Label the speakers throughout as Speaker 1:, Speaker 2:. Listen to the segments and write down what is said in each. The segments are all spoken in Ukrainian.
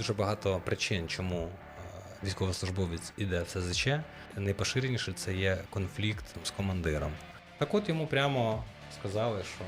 Speaker 1: Дуже багато причин, чому е, військовослужбовець іде в СЗЧ. Найпоширеніше це є конфлікт з командиром. Так от йому прямо сказали, що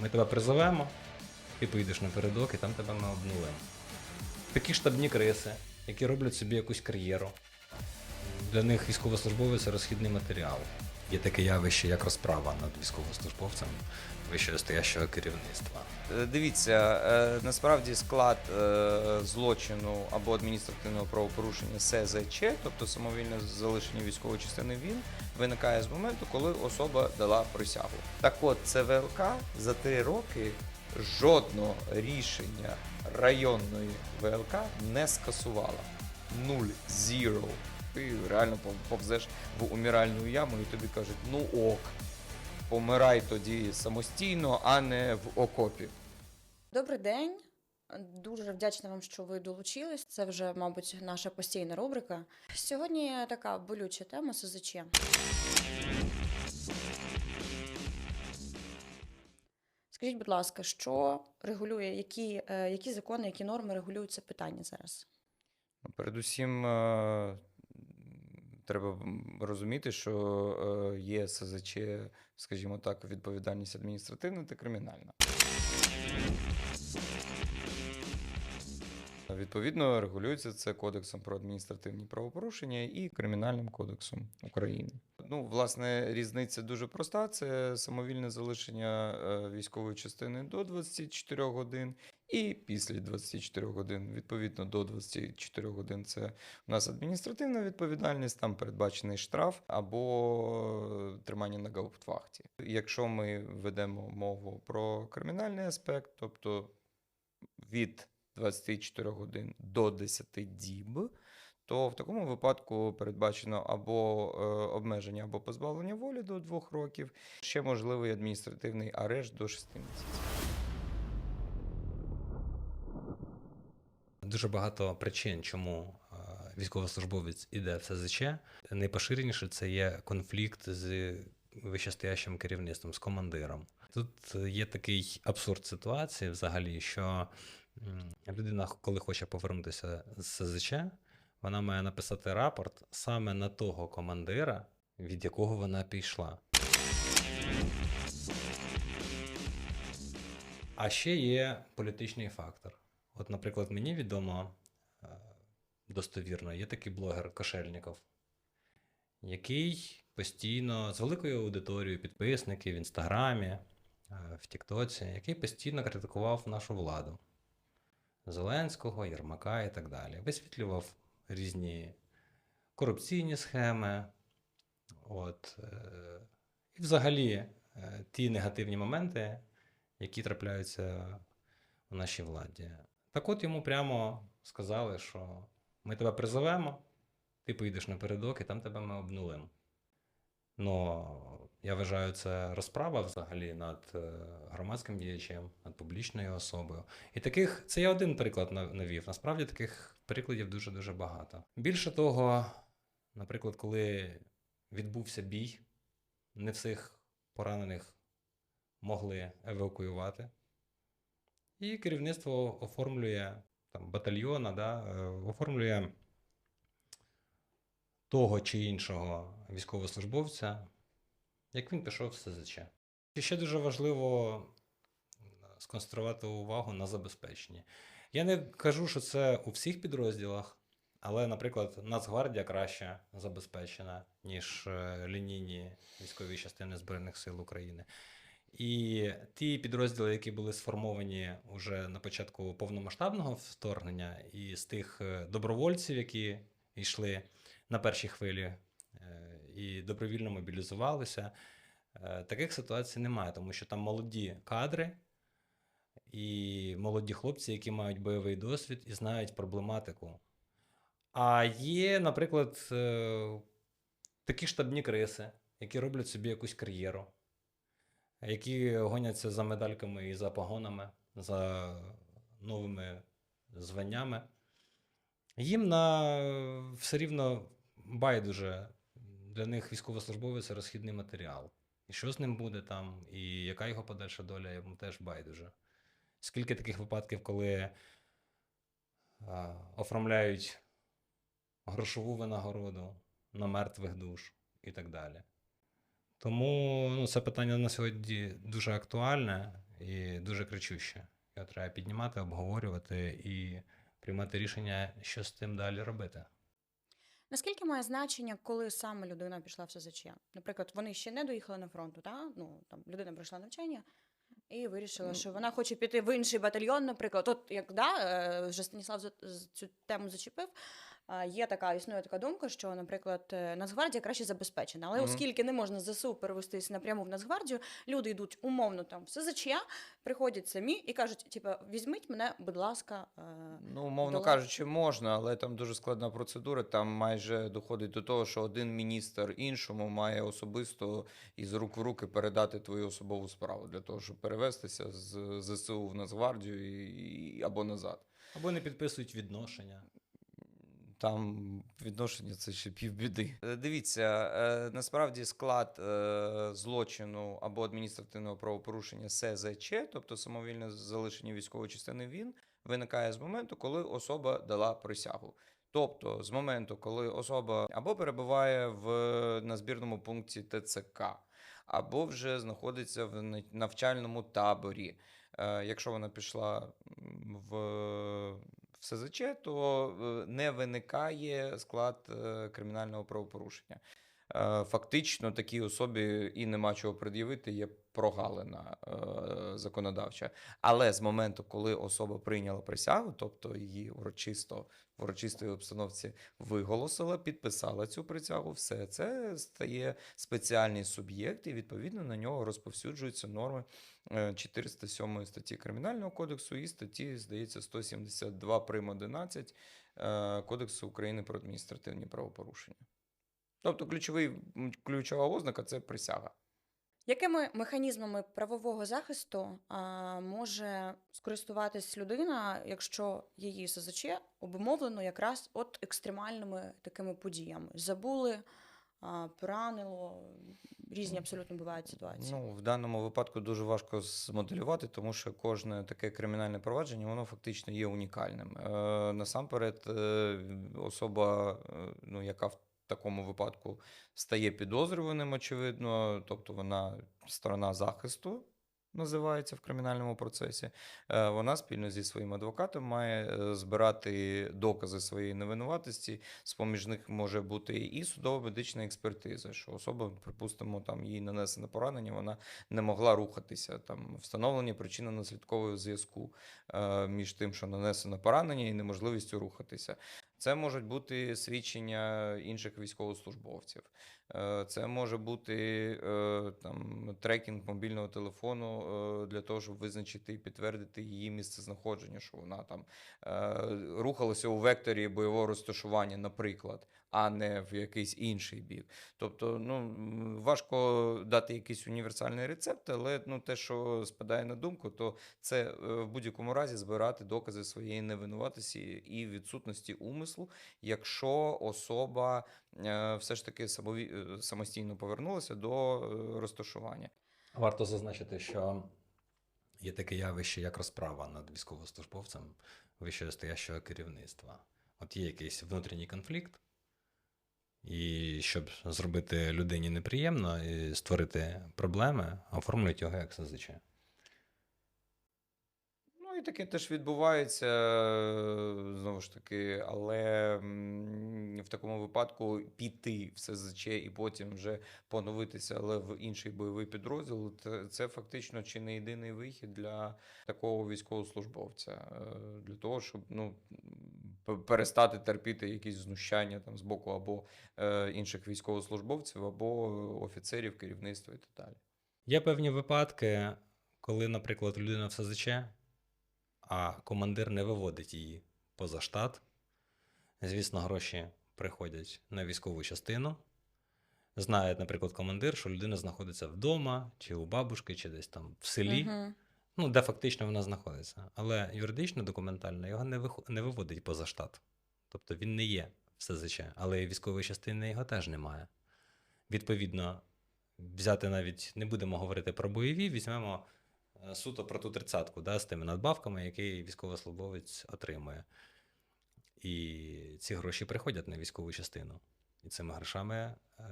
Speaker 1: ми тебе призовемо, ти поїдеш напередок і там тебе ми обнулимо. Такі штабні криси, які роблять собі якусь кар'єру. Для них військовослужбовець це розхідний матеріал. Є таке явище, як розправа над військовослужбовцем вищестоящого керівництва.
Speaker 2: Е, Дивіться, е, насправді склад е, злочину або адміністративного правопорушення СЗЧ, тобто самовільне залишення військової частини ВІН, виникає з моменту, коли особа дала присягу. Так от, ЦВЛК за три роки жодного рішення районної ВЛК не скасувала. Нуль, зіро. Ти реально повзеш в умиральну яму і тобі кажуть, ну ок, помирай тоді самостійно, а не в окопі.
Speaker 3: Добрий день. Дуже вдячна вам, що ви долучились. Це вже, мабуть, наша постійна рубрика. Сьогодні така болюча тема СЗЧ. Скажіть, будь ласка, що регулює, які, е, які закони, які норми регулюють це питання зараз?
Speaker 2: Ну, Передусім, е, треба розуміти, що е, є СЗЧ, скажімо так, відповідальність адміністративна та кримінальна. Відповідно, регулюється це Кодексом про адміністративні правопорушення і Кримінальним кодексом України. Ну, власне, різниця дуже проста: це самовільне залишення е, військової частини до 24 годин і після 24 годин. Відповідно, до 24 годин це у нас адміністративна відповідальність, там передбачений штраф або е, тримання на гауптвахті. Якщо ми ведемо мову про кримінальний аспект, тобто від 24 годин до 10 діб, то в такому випадку передбачено або е, обмеження, або позбавлення волі до 2 років, ще можливий адміністративний арешт до 6 місяців.
Speaker 1: Дуже багато причин, чому е, військовослужбовець іде в СЗЧ. Найпоширеніше це є конфлікт з вищестоящим керівництвом, з командиром. Тут є такий абсурд ситуації взагалі, що людина, коли хоче повернутися з СЗЧ, вона має написати рапорт саме на того командира, від якого вона пішла. А ще є політичний фактор. От, наприклад, мені відомо е, достовірно, є такий блогер Кошельніков, який постійно з великою аудиторією підписників в інстаграмі, е, в Тіктоці, який постійно критикував нашу владу Зеленського, Єрмака і так далі. Висвітлював різні корупційні схеми. От, е, і взагалі е, ті негативні моменти, які трапляються у нашій владі. Так от йому прямо сказали, що ми тебе призовемо, ти поїдеш напередок і там тебе ми обнулимо. Ну, я вважаю, це розправа взагалі над е, громадським діячем, над публічною особою. І таких, це я один приклад навів. Насправді таких прикладів дуже-дуже багато. Більше того, наприклад, коли відбувся бій, не всіх поранених могли евакуювати. І керівництво оформлює там, батальйона, да, е, оформлює того чи іншого військовослужбовця, як він пішов в СЗЧ. І ще дуже важливо сконцентрувати увагу на забезпеченні. Я не кажу, що це у всіх підрозділах, але, наприклад, Нацгвардія краще забезпечена, ніж е, лінійні військові частини Збройних сил України. І ті підрозділи, які були сформовані вже на початку повномасштабного вторгнення, і з тих е, добровольців, які йшли на першій хвилі е, і добровільно мобілізувалися, е, таких ситуацій немає, тому що там молоді кадри і молоді хлопці, які мають бойовий досвід і знають проблематику. А є, наприклад, е, такі штабні криси, які роблять собі якусь кар'єру які гоняться за медальками і за погонами, за новими званнями. Їм на все рівно байдуже. Для них військовослужбовець це розхідний матеріал. І що з ним буде там, і яка його подальша доля, йому теж байдуже. Скільки таких випадків, коли е, оформляють грошову винагороду на мертвих душ і так далі. Тому ну, це питання на сьогодні дуже актуальне і дуже кричуще. Його треба піднімати, обговорювати і приймати рішення, що з тим далі робити.
Speaker 3: Наскільки має значення, коли саме людина пішла в СЗЧ? Наприклад, вони ще не доїхали на фронту, та? ну, там, людина пройшла навчання і вирішила,
Speaker 2: Ну.
Speaker 3: що вона хоче піти в інший батальйон, наприклад. От як да, е, вже Станіслав цю тему зачепив. А, Є така, існує така думка, що, наприклад, е, Нацгвардія краще забезпечена. Але
Speaker 2: Мгм.
Speaker 3: оскільки не можна з ЗСУ перевестись напряму в Нацгвардію, люди йдуть умовно там в СЗЧ, приходять самі і кажуть: типа, візьміть мене, будь ласка, е,
Speaker 2: Ну, умовно
Speaker 3: Долар.
Speaker 2: кажучи, можна, але там дуже складна процедура. Там майже доходить до того, що один міністр іншому має особисто із рук в руки передати твою особову справу для того, щоб перевестися з ЗСУ в Нацгвардію і, і- або назад.
Speaker 1: Або не підписують відношення.
Speaker 2: Там відношення це ще півбіди. Е, Дивіться, е, насправді склад е, злочину або адміністративного правопорушення СЗЧ, тобто самовільне залишення військової частини він виникає з моменту, коли особа дала присягу. Тобто з моменту, коли особа або перебуває в на збірному пункті ТЦК, або вже знаходиться в навчальному таборі. Якщо вона пішла в, в СЗЧ, то е, не виникає склад е, кримінального правопорушення. Е, Фактично, такій особі і нема чого пред'явити, є прогалина е, законодавча. Але з моменту, коли особа прийняла присягу, тобто її урочисто в урочистій обстановці виголосила, підписала цю присягу, все це стає спеціальний суб'єкт, і відповідно на нього розповсюджуються норми е, 407 статті Кримінального кодексу і статті, здається, 172 прим. 11 е, Кодексу України про адміністративні правопорушення. Тобто ключовий, ключова ознака це присяга.
Speaker 3: Якими механізмами правового захисту а, може скористуватись людина, якщо її СЗЧ обумовлено якраз от екстремальними такими подіями? Забули, а, поранило, різні абсолютно бувають ситуації.
Speaker 2: Ну, в даному випадку дуже важко змоделювати, тому що кожне таке кримінальне провадження воно фактично є унікальним. Е, насамперед, е, особа, е, ну, яка в такому випадку стає підозрюваним, очевидно, тобто вона сторона захисту. Називається в кримінальному процесі. Е, Вона спільно зі своїм адвокатом має е, збирати докази своєї невинуватості. З поміж них може бути і судово-медична експертиза, що особа, припустимо, там їй нанесене поранення, вона не могла рухатися. Там встановлення причинно-наслідкового зв'язку е, між тим, що нанесено поранення, і неможливістю рухатися. Це можуть бути свідчення інших військовослужбовців. Е, Це може бути е, там трекінг мобільного телефону е, для того, щоб визначити і підтвердити її місцезнаходження, що вона там рухалася у векторі бойового розташування, наприклад, а не в якийсь інший бік. Тобто, ну важко дати якийсь універсальний рецепт, але ну те, що спадає на думку, то це в будь-якому разі збирати докази своєї невинуватості і відсутності умислу, якщо особа все ж таки е, самостійно повернулася до е, розташування.
Speaker 1: Варто зазначити, що є таке явище, як розправа над військовослужбовцем вищестоящого керівництва. От є якийсь внутрішній конфлікт, і щоб зробити людині неприємно і створити проблеми, оформлюють його як СЗЧ.
Speaker 2: І таке теж відбувається е, знову ж таки, але в такому випадку піти в СЗЧ і потім вже поновитися, але в інший бойовий підрозділ, це, це фактично чи не єдиний вихід для такого військовослужбовця, е, для того, щоб ну. Перестати терпіти якісь знущання там з боку або е, інших військовослужбовців, або офіцерів, керівництва і так далі.
Speaker 1: Є певні випадки, коли, наприклад, людина в СЗЧ, а командир не виводить її поза штат. Звісно, гроші приходять на військову частину. Знає, наприклад, командир, що людина знаходиться вдома, чи у бабушки, чи десь там в селі,
Speaker 3: Мгм.
Speaker 1: ну, де фактично вона знаходиться. Але юридично, документально його не, вих... не виводить поза штат. Тобто він не є в СЗЧ, але військової частини його теж немає. Відповідно, взяти навіть не будемо говорити про бойові, візьмемо суто про ту тридцятку да, з тими надбавками, які військовослужбовець отримує. І ці гроші приходять на військову частину. І цими грошами е,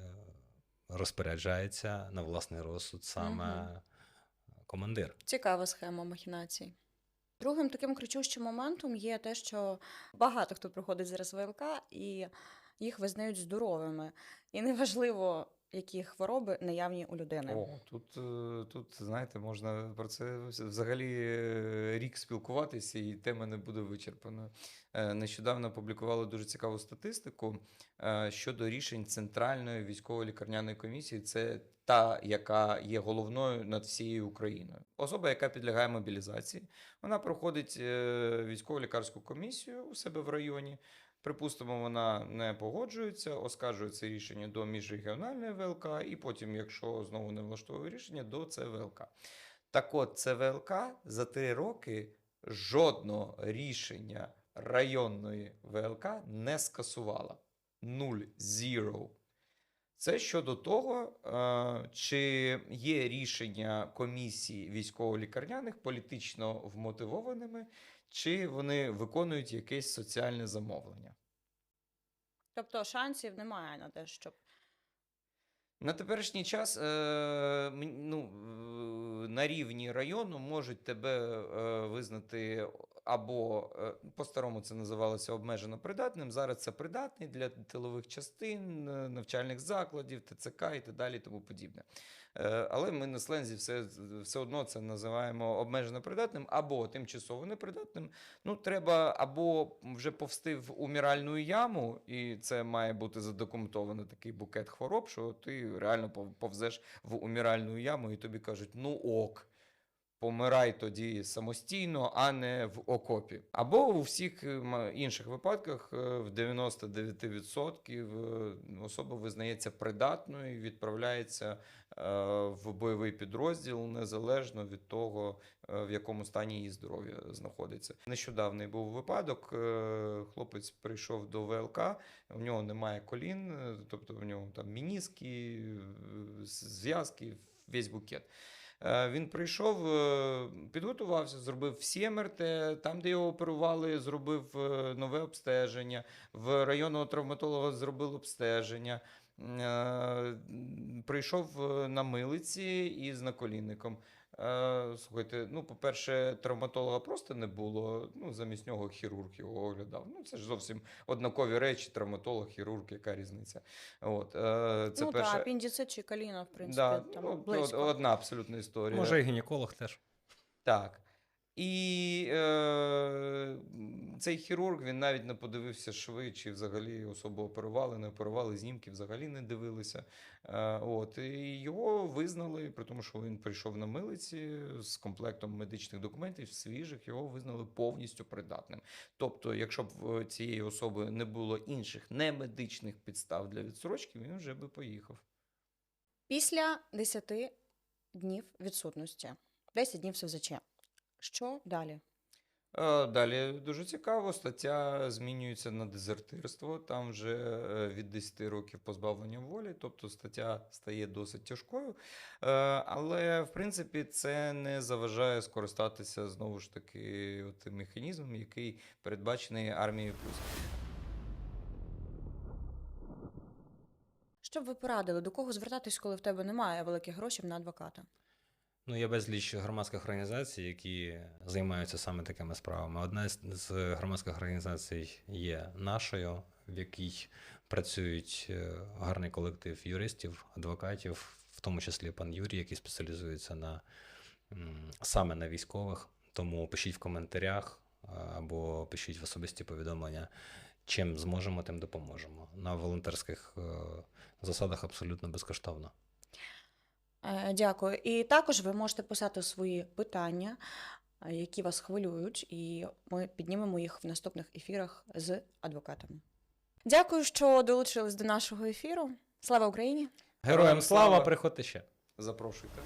Speaker 1: розпоряджається на власний розсуд саме
Speaker 3: Мгм.
Speaker 1: командир.
Speaker 3: Цікава схема махінацій. Другим таким кричущим моментом є те, що багато хто проходить зараз ВЛК і їх визнають здоровими. І неважливо, які хвороби наявні у людини.
Speaker 2: О, тут, е, тут, знаєте, можна про це взагалі е, рік спілкуватися, і тема не буде вичерпана. Е, Нещодавно публікували дуже цікаву статистику щодо рішень Центральної військової лікарняної комісії. Це та, яка є головною над всією Україною. Особа, яка підлягає мобілізації, вона проходить е, військово лікарську комісію у себе в районі. Припустимо, вона не погоджується, оскаржує це рішення до міжрегіональної ВЛК, і потім, якщо знову не влаштовує рішення, до ЦВЛК. Так от, ЦВЛК за три роки жодного рішення районної ВЛК не скасувала. Нуль, zero. Це щодо того, е, чи є рішення комісій військово-лікарняних політично вмотивованими, чи вони виконують якесь соціальне замовлення.
Speaker 3: Тобто шансів немає на те, щоб
Speaker 2: На теперішній час е, ну, е, на рівні району можуть тебе е, визнати або по-старому це називалося обмежено придатним. Зараз це придатний для тилових частин, навчальних закладів, ТЦК і так далі, тому подібне. Але ми на слензі все, все одно це називаємо обмежено придатним або тимчасово непридатним. Ну, треба або вже повсти в уміральну яму, і це має бути задокументовано такий букет хвороб, що ти реально повзеш в уміральну яму, і тобі кажуть: ну ок. Помирай тоді самостійно, а не в окопі. Або у всіх е, інших випадках е, в 99% е, особа визнається придатною і відправляється в бойовий підрозділ незалежно від того, е, в якому стані її здоров'я знаходиться. Нещодавний був випадок. е, Хлопець прийшов до ВЛК, у нього немає колін, е, тобто в нього там мініски, е, зв'язки, весь букет. Е, Він прийшов, е, підготувався, зробив всі МРТ, там, де його оперували, зробив е, нове обстеження. В районного травматолога зробив обстеження. Е, Прийшов е, на милиці із наколінником. Е, Слухайте, ну, по-перше, травматолога просто не було. Ну, замість нього хірург його оглядав. Ну, це ж зовсім однакові речі, травматолог, хірург, яка різниця. От, це
Speaker 3: ну
Speaker 2: перше.
Speaker 3: так, апендицит чи коліна, в принципі,
Speaker 2: Да,
Speaker 3: там
Speaker 2: ну,
Speaker 3: близько.
Speaker 2: одна абсолютна історія.
Speaker 1: Може, і гінеколог теж.
Speaker 2: Так. І е, цей хірург він навіть не подивився шви, чи взагалі особу оперували, не оперували, знімки взагалі не дивилися. Е, от, і його визнали, при тому, що він прийшов на милиці з комплектом медичних документів свіжих, його визнали повністю придатним. Тобто, якщо б цієї особи не було інших немедичних підстав для відсрочки, він вже би поїхав.
Speaker 3: Після 10 днів відсутності, 10 днів СЗЧ. Що далі?
Speaker 2: Е, Далі дуже цікаво. Стаття змінюється на дезертирство. Там вже е, від 10 років позбавлення волі, тобто стаття стає досить тяжкою. Е, Але в принципі це не заважає скористатися знову ж таки тим механізмом, який передбачений армією плюс.
Speaker 3: Що б ви порадили, до кого звертатись, коли в тебе немає великих грошей на адвоката?
Speaker 1: Ну, є безліч громадських організацій, які займаються саме такими справами. Одна з- громадських організацій є нашою, в якій працюють е, гарний колектив юристів, адвокатів, в тому числі пан Юрій, який спеціалізується на саме на військових. Тому пишіть в коментарях або пишіть в особисті повідомлення. Чим зможемо, тим допоможемо. На волонтерських е, засадах абсолютно безкоштовно.
Speaker 3: Е, Дякую. І також ви можете писати свої питання, е, які вас хвилюють, і ми піднімемо їх в наступних ефірах з адвокатами. Дякую, що долучились до нашого ефіру. Слава Україні!
Speaker 1: Героям
Speaker 2: Героям
Speaker 1: слава,
Speaker 2: слава!
Speaker 1: приходьте ще.
Speaker 2: Запрошуйте.